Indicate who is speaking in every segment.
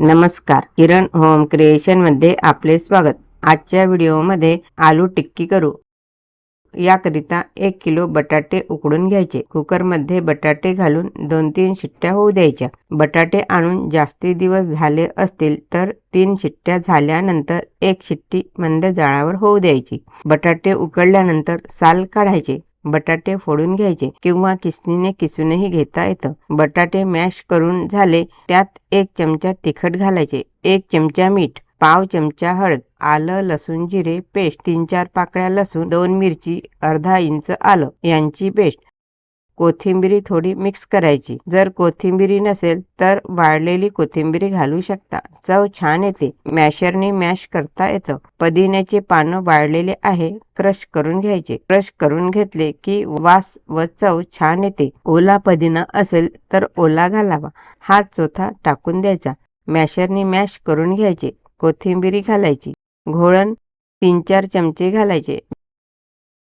Speaker 1: नमस्कार. किरण होम क्रिएशनमध्ये आपले स्वागत. आजच्या व्हिडिओमध्ये आलू टिक्की करू. याकरिता एक किलो बटाटे उकडून घ्यायचे. कुकरमध्ये बटाटे घालून दोन तीन शिट्ट्या होऊ द्यायच्या. बटाटे आणून जास्ती दिवस झाले असतील तर तीन शिट्ट्या झाल्यानंतर एक शिट्टी मंद जाळावर होऊ द्यायची. बटाटे उकडल्यानंतर साल काढायचे. बटाटे फोडून घ्यायचे किंवा किसणीने किसूनही घेता येतं. बटाटे मॅश करून झाले त्यात एक चमचा तिखट घालायचे एक चमचा मीठ पाव चमचा हळद आलं लसूण जिरे पेस्ट तीन चार पाकळ्या लसूण दोन मिरची अर्धा इंच आलं यांची पेस्ट. कोथिंबिरी थोडी मिक्स करायची. जर कोथिंबिरी नसेल तर वाळलेली कोथिंबिरी घालू शकता. चव छान येते. मॅशरने मॅश करता येतं. पदिन्याचे पानं वाळलेले आहे. क्रश करून घ्यायचे. क्रश करून घेतले की वास व चव छान येते. ओला पदिना असेल तर ओला घालावा. हा चोथा टाकून द्यायचा. मॅशरने मॅश करून घ्यायचे. कोथिंबिरी घालायची. घोळण तीन चार चमचे घालायचे.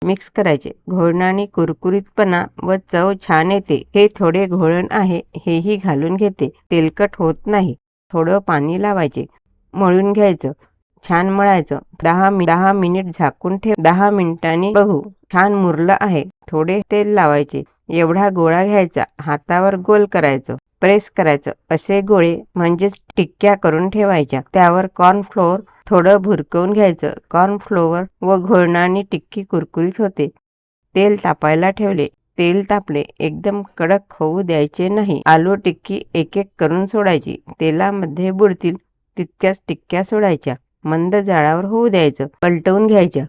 Speaker 1: मिक्स करायचे. घोळणाने कुरकुरीतपणा व चव छान येते. हे थोडे घोळण आहे हेही घालून घेते. तेलकट होत नाही. थोडं पाणी लावायचे. मळून घ्यायचं. छान मळायचं. दहा मि दहा मिनिट झाकून ठेव. दहा मिनिटांनी बघू. छान मुरलं आहे. थोडे तेल लावायचे. एवढा गोळा घ्यायचा. हातावर गोल करायचं. प्रेस करायचं. असे गोळे म्हणजेच टिक्क्या करून ठेवायच्या. त्यावर कॉर्नफ्लोअर थोडं भुरकवून घ्यायचं. कॉर्नफ्लोअर व घोळणाने टिक्की कुरकुरीत होते. तेल तापायला ठेवले. तेल तापले. एकदम कडक होऊ द्यायचे नाही. आलू टिक्की एक एक करून सोडायची. तेलामध्ये बुडतील तितक्याच टिक्क्या सोडायच्या. मंद जाळावर होऊ द्यायचं. पलटवून घ्यायच्या.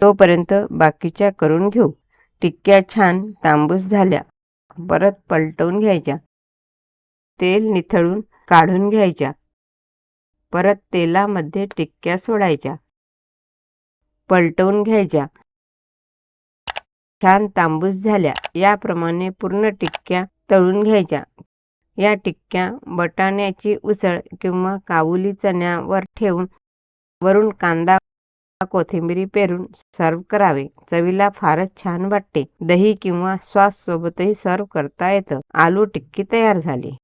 Speaker 1: तोपर्यंत बाकीच्या करून घेऊ. टिक्क्या छान तांबूस झाल्या. परत पलटवून घ्यायच्या. तेल निथळून काढून घ्यायच्या. परत तेलामध्ये टिक्क्या सोडायच्या. पलटवून घ्यायच्या. छान तांबूस झाल्या. याप्रमाणे पूर्ण टिक्क्या तळून घ्यायच्या. या टिक्क्या बटाण्याची उसळ किंवा काबुली चण्यावर ठेवून वरून कांदा कोथिंबिरी पेरून सर्व करावे. चवीला फारच छान वाटते. दही किंवा सॉस सोबतही सर्व करता येतं. आलू टिक्की तयार झाली.